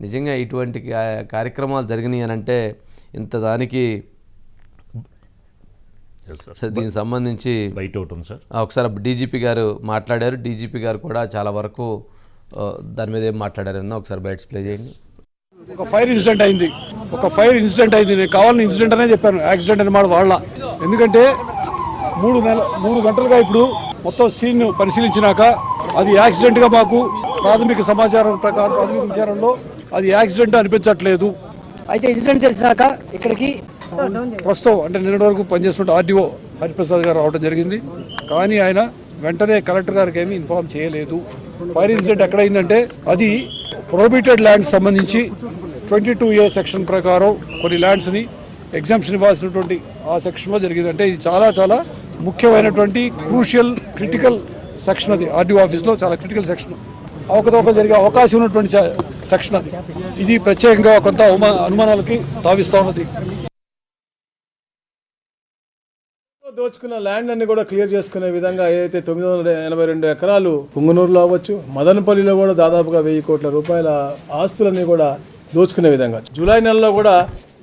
నిజంగా ఇటువంటి కార్యక్రమాలు జరిగినాయి అని అంటే ఇంత దానికి సార్ దీనికి సంబంధించి బయట సార్ ఒకసారి డీజీపీ గారు మాట్లాడారు. డీజీపీ గారు కూడా చాలా వరకు దాని మీద ఏం మాట్లాడారు ఒకసారి బయట ప్లే చేయండి. ఒక ఫైర్ ఇన్సిడెంట్ అయింది. ఒక ఫైర్ ఇన్సిడెంట్ అయింది. నేను కావాలని ఇన్సిడెంట్ అనే చెప్పాను. యాక్సిడెంట్ అని మాట వాళ్ళ. ఎందుకంటే మూడు నెల మూడు గంటలుగా ఇప్పుడు మొత్తం సీన్ పరిశీలించినాక అది యాక్సిడెంట్గా మాకు ప్రాథమిక సమాచారం ప్రకారం ప్రాథమిక విచారంలో అది యాక్సిడెంట్ అనిపించట్లేదు. అయితే ఇన్సిడెంట్ తెలిసినాక ఇక్కడికి ప్రస్తుతం అంటే నిన్నటి వరకు పనిచేస్తుంటే ఆర్డీఓ హరిప్రసాద్ గారు రావడం జరిగింది. కానీ ఆయన వెంటనే కలెక్టర్ గారికి ఏమీ ఇన్ఫార్మ్ చేయలేదు. ఫైర్ ఇన్సిడెంట్ ఎక్కడైందంటే అది ప్రొహిబిటెడ్ ల్యాండ్స్ సంబంధించి ట్వంటీ టూ ఏ సెక్షన్ ప్రకారం కొన్ని ల్యాండ్స్ని ఎగ్జామ్షన్ ఇవ్వాల్సినటువంటి ఆ సెక్షన్లో జరిగింది అంటే ఇది చాలా చాలా ముఖ్యమైనటువంటి క్రూషియల్ క్రిటికల్ సెక్షన్ అది. ఆర్డీఓ ఆఫీస్లో చాలా క్రిటికల్ సెక్షన్. అవకతవకలు జరిగే అవకాశం ఉన్నటువంటి సెక్షన్ అది. ఇది ప్రత్యేకంగా కొంత అనుమానాలకి తావిస్తూ ఉన్నది. దోచుకున్న ల్యాండ్ అన్ని కూడా క్లియర్ చేసుకునే విధంగా ఏదైతే తొమ్మిది వందల ఎనభై రెండు ఎకరాలు పుంగనూరులో అవ్వచ్చు మదనపల్లిలో కూడా దాదాపుగా వెయ్యి కోట్ల రూపాయల ఆస్తులన్నీ కూడా దోచుకునే విధంగా జూలై నెలలో కూడా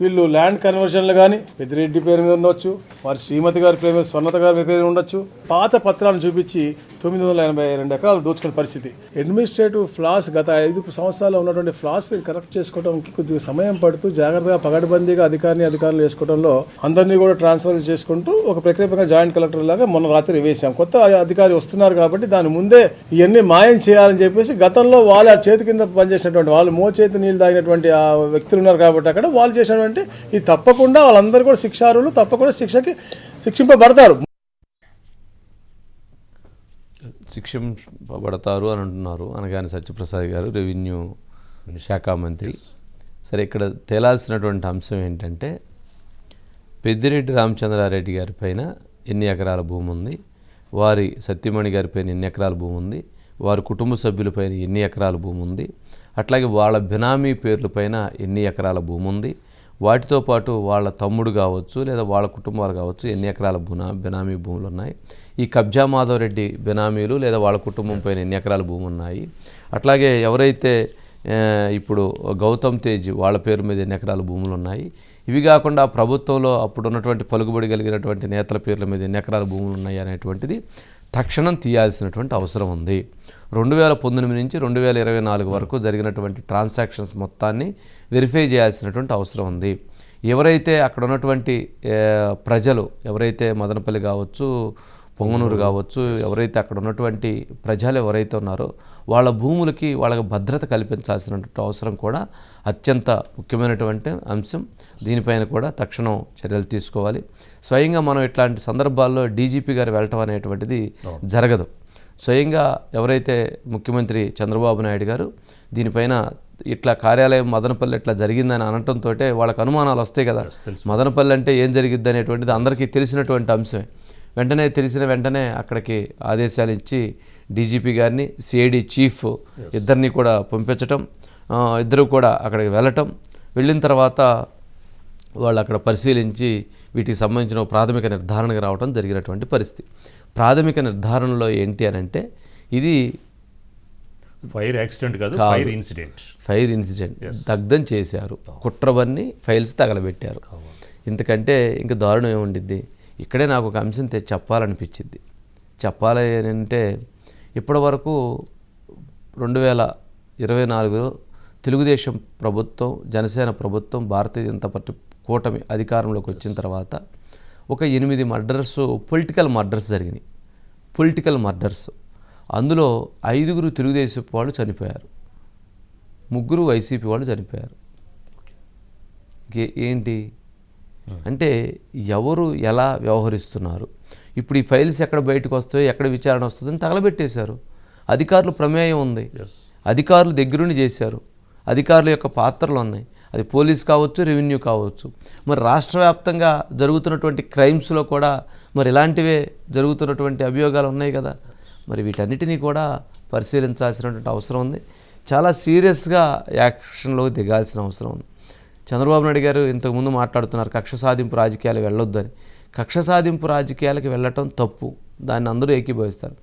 వీళ్ళు ల్యాండ్ కన్వర్షన్లు కానీ పెద్దిరెడ్డి పేరు మీద ఉండొచ్చు వారి శ్రీమతి గారి పేరు మీద స్వర్ణత గారి పేరు ఉండొచ్చు. పాత పత్రాలను చూపించి తొమ్మిది వందల ఎనభై రెండు ఎకరాలు దోచుకునే పరిస్థితి. అడ్మినిస్ట్రేటివ్ ఫ్లాస్ గత ఐదు సంవత్సరాల్లో ఉన్నటువంటి ఫ్లాస్ కరెక్ట్ చేసుకోవడానికి కొద్దిగా సమయం పడుతూ జాగ్రత్తగా పగడబందీగా అధికారిని అధికారులు వేసుకోవడంలో అందరినీ కూడా ట్రాన్స్ఫర్ చేసుకుంటూ ఒక ప్రక్రియ జాయింట్ కలెక్టర్ లాగా మొన్న రాత్రి వేశాం. కొత్త అధికారి వస్తున్నారు కాబట్టి దాని ముందే ఇవన్నీ మాయం చేయాలని చెప్పేసి గతంలో వాళ్ళ చేతి కింద పనిచేసినటువంటి వాళ్ళు మో చేతి నీళ్ళు తాగినటువంటి ఆ వ్యక్తులు ఉన్నారు కాబట్టి అక్కడ వాళ్ళు చేసినటువంటి ఇది తప్పకుండా వాళ్ళందరూ కూడా శిక్షారులు తప్పకుండా శిక్షకి శిక్షింపబడతారు. శిక్షింపబడతారు అని అంటున్నారు. అనగానే సత్యప్రసాద్ గారు రెవెన్యూ శాఖ మంత్రి. సరే ఇక్కడ తేలాల్సినటువంటి అంశం ఏంటంటే పెద్దిరెడ్డి రామచంద్రారెడ్డి గారి పైన ఎన్ని ఎకరాల భూమి ఉంది? వారి సత్యమణి గారి పైన ఎన్ని ఎకరాల భూమి ఉంది? వారి కుటుంబ సభ్యులపైన ఎన్ని ఎకరాల భూమి ఉంది? అట్లాగే వాళ్ళ బినామీ పేర్లపైన ఎన్ని ఎకరాల భూమి ఉంది? వాటితో పాటు వాళ్ళ తమ్ముడు కావచ్చు లేదా వాళ్ళ కుటుంబాలు కావచ్చు ఎన్ని ఎకరాల బునా బినామీ భూములు ఉన్నాయి ఈ కబ్జా మాధవరెడ్డి బినామీలు లేదా వాళ్ళ కుటుంబం పైన ఎన్ని ఎకరాల భూమి ఉన్నాయి అట్లాగే ఎవరైతే ఇప్పుడు గౌతమ్ తేజ్ వాళ్ళ పేరు మీద ఎన్ని ఎకరాల భూములు ఉన్నాయి ఇవి కాకుండా ప్రభుత్వంలో అప్పుడు ఉన్నటువంటి పలుకుబడి కలిగినటువంటి నేతల పేర్ల మీద ఎన్ని ఎకరాల భూములు ఉన్నాయి అనేటువంటిది తక్షణం తీయాల్సినటువంటి అవసరం ఉంది. రెండు వేల పంతొమ్మిది నుంచి రెండు వేల ఇరవై నాలుగు వరకు జరిగినటువంటి ట్రాన్సాక్షన్స్ మొత్తాన్ని వెరిఫై చేయాల్సినటువంటి అవసరం ఉంది. ఎవరైతే అక్కడ ఉన్నటువంటి ప్రజలు ఎవరైతే మదనపల్లి కావచ్చు పొంగనూరు కావచ్చు ఎవరైతే అక్కడ ఉన్నటువంటి ప్రజలు ఎవరైతే ఉన్నారో వాళ్ళ భూములకి వాళ్ళకి భద్రత కల్పించాల్సినటువంటి అవసరం కూడా అత్యంత ముఖ్యమైనటువంటి అంశం. దీనిపైన కూడా తక్షణం చర్యలు తీసుకోవాలి. స్వయంగా మనం ఇట్లాంటి సందర్భాల్లో డీజీపీ గారు వెళ్ళటం అనేటువంటిది జరగదు. స్వయంగా ఎవరైతే ముఖ్యమంత్రి చంద్రబాబు నాయుడు గారు దీనిపైన ఇట్లా కార్యాలయం మదనపల్లి ఇట్లా జరిగిందని అనటంతో వాళ్ళకి అనుమానాలు వస్తాయి కదా. మదనపల్లి అంటే ఏం జరిగిద్ది అనేటువంటిది అందరికీ తెలిసినటువంటి అంశమే. వెంటనే తెలిసిన వెంటనే అక్కడికి ఆదేశాలు ఇచ్చి డీజీపీ గారిని సిఐడి చీఫ్ ఇద్దరిని కూడా పంపించటం ఇద్దరు కూడా అక్కడికి వెళ్ళటం వెళ్ళిన తర్వాత వాళ్ళు అక్కడ పరిశీలించి వీటికి సంబంధించిన ప్రాథమిక నిర్ధారణకు రావడం జరిగినటువంటి పరిస్థితి. ప్రాథమిక నిర్ధారణలో ఏంటి అని అంటే ఇది ఫైర్ యాక్సిడెంట్ కాదు. ఫైర్ ఇన్సిడెంట్ ఫైర్ ఇన్సిడెంట్ దగ్ధం చేశారు. కుట్రవన్నీ ఫైల్స్ తగలబెట్టారు. ఇంతకంటే ఇంకా దారుణం ఏముండిద్ది? ఇక్కడే నాకు ఒక అంశం చెప్పాలనిపించింది చెప్పాలి అని అంటే ఇప్పటి వరకు రెండు వేల ఇరవై నాలుగులో తెలుగుదేశం ప్రభుత్వం జనసేన ప్రభుత్వం భారతీయ జనతా పార్టీ కూటమి అధికారంలోకి వచ్చిన తర్వాత ఒక ఎనిమిది మర్డర్స్ పొలిటికల్ మర్డర్స్ జరిగినాయి. Political murders. అందులో ఐదుగురు తెలుగుదేశం వాళ్ళు చనిపోయారు. ముగ్గురు వైసీపీ వాళ్ళు చనిపోయారు. ఏంటి? అంటే ఎవరు ఎలా వ్యవహరిస్తున్నారు? ఇప్పుడు ఈ ఫైల్స్ ఎక్కడ బయటకు వస్తాయో ఎక్కడ విచారణ వస్తుందని తగలబెట్టేశారు. అధికారులు ప్రమేయం ఉంది. అధికారులు దగ్గరుండి చేశారు. అధికారుల యొక్క పాత్రలు ఉన్నాయి. అది పోలీస్ కావచ్చు రెవెన్యూ కావచ్చు. మరి రాష్ట్ర వ్యాప్తంగా జరుగుతున్నటువంటి క్రైమ్స్లో కూడా మరి ఇలాంటివే జరుగుతున్నటువంటి అభియోగాలు ఉన్నాయి కదా. మరి వీటన్నిటినీ కూడా పరిశీలించాల్సినటువంటి అవసరం ఉంది. చాలా సీరియస్గా యాక్షన్లోకి దిగాల్సిన అవసరం ఉంది. చంద్రబాబు నాయుడు గారు ఇంతకుముందు మాట్లాడుతున్నారు కక్ష సాధింపు రాజకీయాలు వెళ్ళొద్దని. కక్ష సాధింపు రాజకీయాలకు వెళ్ళటం తప్పు. దాన్ని అందరూ ఏకీభవిస్తారు.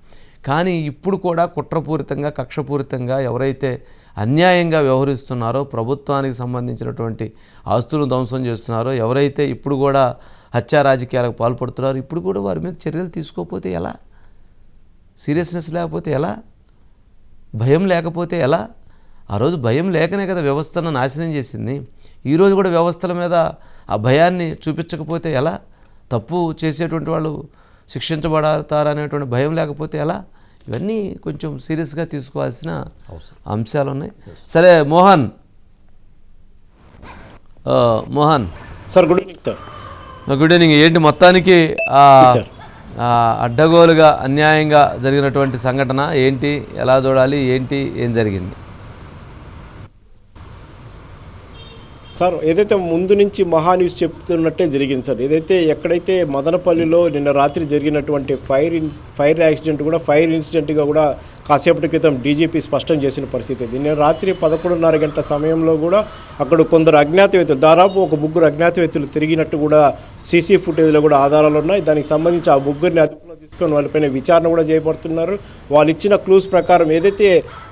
కానీ ఇప్పుడు కూడా కుట్రపూరితంగా కక్షపూరితంగా ఎవరైతే అన్యాయంగా వ్యవహరిస్తున్నారో ప్రభుత్వానికి సంబంధించినటువంటి ఆస్తులను ధ్వంసం చేస్తున్నారో ఎవరైతే ఇప్పుడు కూడా హత్యా రాజకీయాలకు పాల్పడుతున్నారో ఇప్పుడు కూడా వారి మీద చర్యలు తీసుకోకపోతే ఎలా? సీరియస్నెస్ లేకపోతే ఎలా? భయం లేకపోతే ఎలా? ఆ రోజు భయం లేకనే కదా వ్యవస్థను నాశనం చేసింది. ఈరోజు కూడా వ్యవస్థల మీద ఆ భయాన్ని చూపించకపోతే ఎలా? తప్పు చేసేటువంటి వాళ్ళు శిక్షించబడతారనేటువంటి భయం లేకపోతే ఎలా? ఇవన్నీ కొంచెం సీరియస్గా తీసుకోవాల్సిన అంశాలు ఉన్నాయి సరే Mohan. Mohan. Sir good evening sir. Good evening. ఏంటి మొత్తానికి అడ్డగోలుగా అన్యాయంగా జరిగినటువంటి సంఘటన ఏంటి? ఎలా చూడాలి? ఏంటి? ఏం జరిగింది? సార్ ఏదైతే ముందు నుంచి మహా న్యూస్ చెప్తున్నట్టే జరిగింది సార్. ఏదైతే ఎక్కడైతే మదనపల్లిలో నిన్న రాత్రి జరిగినటువంటి ఫైర్ ఇన్ ఫైర్ యాక్సిడెంట్ కూడా ఫైర్ ఇన్సిడెంట్గా కూడా కాసేపటి క్రితం డీజీపీ స్పష్టం చేసిన పరిస్థితి నిన్న రాత్రి పదకొండున్నర గంటల సమయంలో కూడా అక్కడ కొందరు అజ్ఞాత వ్యక్తులు దాదాపు ఒక ముగ్గురు అజ్ఞాత వ్యక్తులు తిరిగినట్టు కూడా సీసీ ఫుటేజ్లో కూడా ఆధారాలు ఉన్నాయి. దానికి సంబంధించి ఆ ముగ్గురిని అదుపులో తీసుకొని వాళ్ళపైన విచారణ కూడా చేయబడుతున్నారు వాళ్ళు ఇచ్చిన క్లూస్ ప్రకారం ఏదైతే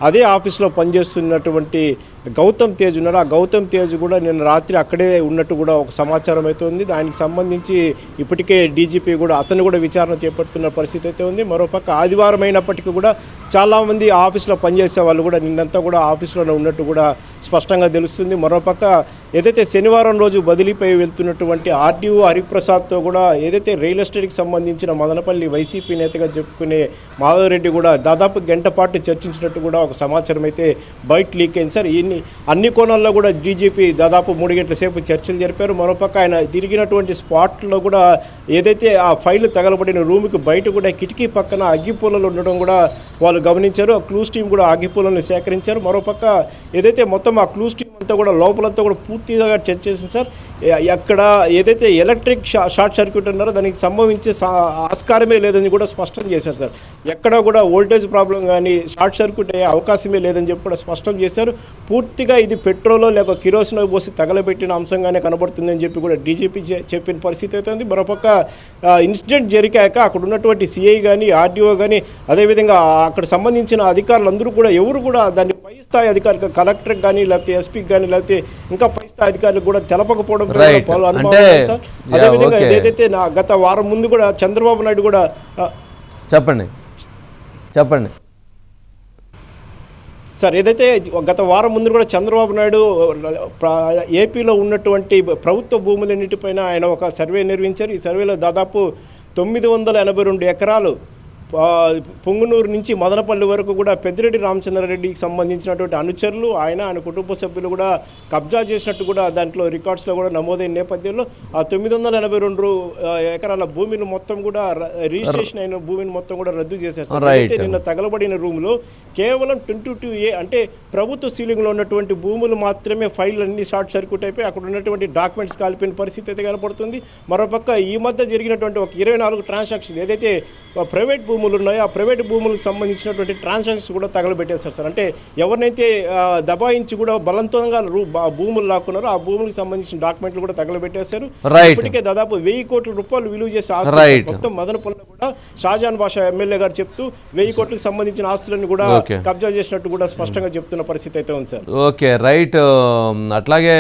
అదే ఆఫీస్లో పనిచేస్తున్నటువంటి గౌతమ్ తేజ్ ఉన్నారు ఆ గౌతమ్ తేజ్ కూడా నిన్న రాత్రి అక్కడే ఉన్నట్టు కూడా ఒక సమాచారం అయితే ఉంది. దానికి సంబంధించి ఇప్పటికే డీజీపీ కూడా అతను కూడా విచారణ చేపడుతున్న పరిస్థితి అయితే ఉంది. మరోపక్క ఆదివారం అయినప్పటికీ కూడా చాలామంది ఆఫీస్లో పనిచేసే వాళ్ళు కూడా నిన్నంతా కూడా ఆఫీస్లోనే ఉన్నట్టు కూడా స్పష్టంగా తెలుస్తుంది. మరోపక్క ఏదైతే శనివారం రోజు బదిలీపై వెళ్తున్నటువంటి ఆర్టీఓ హరిప్రసాద్తో కూడా ఏదైతే రియల్ ఎస్టేట్కి సంబంధించిన మదనపల్లి వైసీపీ నేతగా చెప్పుకునే మాధవరెడ్డి కూడా దాదాపు గంట పాటు చర్చించినట్టు కూడా ఒక సమాచారం అయితే బయట లీక్ అయింది. సార్ తీసుకొని అన్ని కోణాల్లో కూడా డీజీపీ దాదాపు మూడు గంటల సేపు చర్చలు జరిపారు. మరోపక్క ఆయన తిరిగినటువంటి స్పాట్లో కూడా ఏదైతే ఆ ఫైల్ తగలబడిన రూమ్కి బయట కూడా కిటికీ పక్కన అగ్గిపూలలు ఉండడం కూడా వాళ్ళు గమనించారు. ఆ క్లూస్ టీం కూడా అగ్గిపూలను సేకరించారు. మరోపక్క ఏదైతే మొత్తం ఆ క్లూస్ టీం అంతా కూడా లోపలంతా కూడా పూర్తిగా చెక్ చేసింది సార్. ఎక్కడ ఏదైతే ఎలక్ట్రిక్ షా- షార్ట్ సర్క్యూట్ ఉన్నారో దానికి సంభవించే సా- ఆస్కారమే లేదని కూడా స్పష్టం చేశారు సార్. ఎక్కడ కూడా వోల్టేజ్ ప్రాబ్లం కానీ షార్ట్ సర్క్యూట్ అయ్యే అవకాశమే లేదని చెప్పి కూడా స్పష్టం చేశారు. పూర్తిగా ఇది పెట్రోలో లేక కిరోసిన్ పోసి తగలబెట్టిన అంశంగానే కనబడుతుందని చెప్పి కూడా డీజీపీ చెప్పిన పరిస్థితి అయితే ఉంది. మరోపక్క ఇన్సిడెంట్ జరిగాక అక్కడ ఉన్నటువంటి సిఐ కానీ ఆర్డీఓ కానీ అదేవిధంగా అక్కడ సంబంధించిన అధికారులందరూ కూడా ఎవరు కూడా దాన్ని పై స్థాయి అధికారులు కలెక్టర్ కానీ లేకపోతే ఎస్పీకి కానీ లేకపోతే ఇంకా పై స్థాయి అధికారులకు కూడా తెలపకపోవడం. పలు సార్ అదేవిధంగా. ఏదైతే నా గత వారం ముందు కూడా చంద్రబాబు నాయుడు కూడా చెప్పండి చెప్పండి సార్ ఏదైతే గత వారం ముందు కూడా చంద్రబాబు నాయుడు ఏపీలో ఉన్నటువంటి ప్రభుత్వ భూములన్నిటిపైన ఆయన ఒక సర్వే నిర్వహించారు ఈ సర్వేలో దాదాపు తొమ్మిది వందల ఎనభై రెండు ఎకరాలు పొంగునూరు నుంచి మదనపల్లి వరకు కూడా పెద్దిరెడ్డి రామచంద్రారెడ్డికి సంబంధించినటువంటి అనుచరులు ఆయన ఆయన కుటుంబ సభ్యులు కూడా కబ్జా చేసినట్టు కూడా దాంట్లో రికార్డ్స్లో కూడా నమోదైన నేపథ్యంలో ఆ తొమ్మిది వందల ఎనభై రెండు ఎకరాల భూమిని మొత్తం కూడా రిజిస్ట్రేషన్ అయిన భూమిని మొత్తం కూడా రద్దు చేశారు. ఏదైతే నిన్న తగలబడిన రూమ్లో కేవలం ట్వంటీ టూ ఏ అంటే ప్రభుత్వ సీలింగ్లో ఉన్నటువంటి భూములు మాత్రమే ఫైల్ అన్ని షార్ట్ సర్క్యూట్ అయిపోయి అక్కడ ఉన్నటువంటి డాక్యుమెంట్స్ కాలిపోయిన పరిస్థితి అయితే కనపడుతుంది మరోపక్క ఈ మధ్య జరిగినటువంటి ఒక ఇరవై నాలుగు ట్రాన్సాక్షన్ ఏదైతే ప్రైవేట్ భూములు ఉన్నాయో ఆ ప్రైవేట్ భూములకు సంబంధించినటువంటి ట్రాన్సాక్షన్స్ కూడా తగలబెట్టేస్తారు సార్ అంటే ఎవరినైతే దబాయించి కూడా బలవంతంగా భూములు లాక్కున్నారో ఆ భూములకు సంబంధించిన డాక్యుమెంట్లు కూడా తగలబెట్టేశారు Right. ఇప్పటికే దాదాపు వెయ్యి కోట్ల రూపాయలు విలువ చేసే ఆస్తులు. మొత్తం మదనపల్లిలో కూడా షాజాన్ బాషా ఎమ్మెల్యే గారు చెప్తూ వెయ్యి కోట్లకు సంబంధించిన ఆస్తులను కూడా. కబ్జా చేసినట్టు కూడా స్పష్టంగా చెప్తున్న పరిస్థితి అయితే ఉంది సార్ ఓకే రైట్ అట్లాగే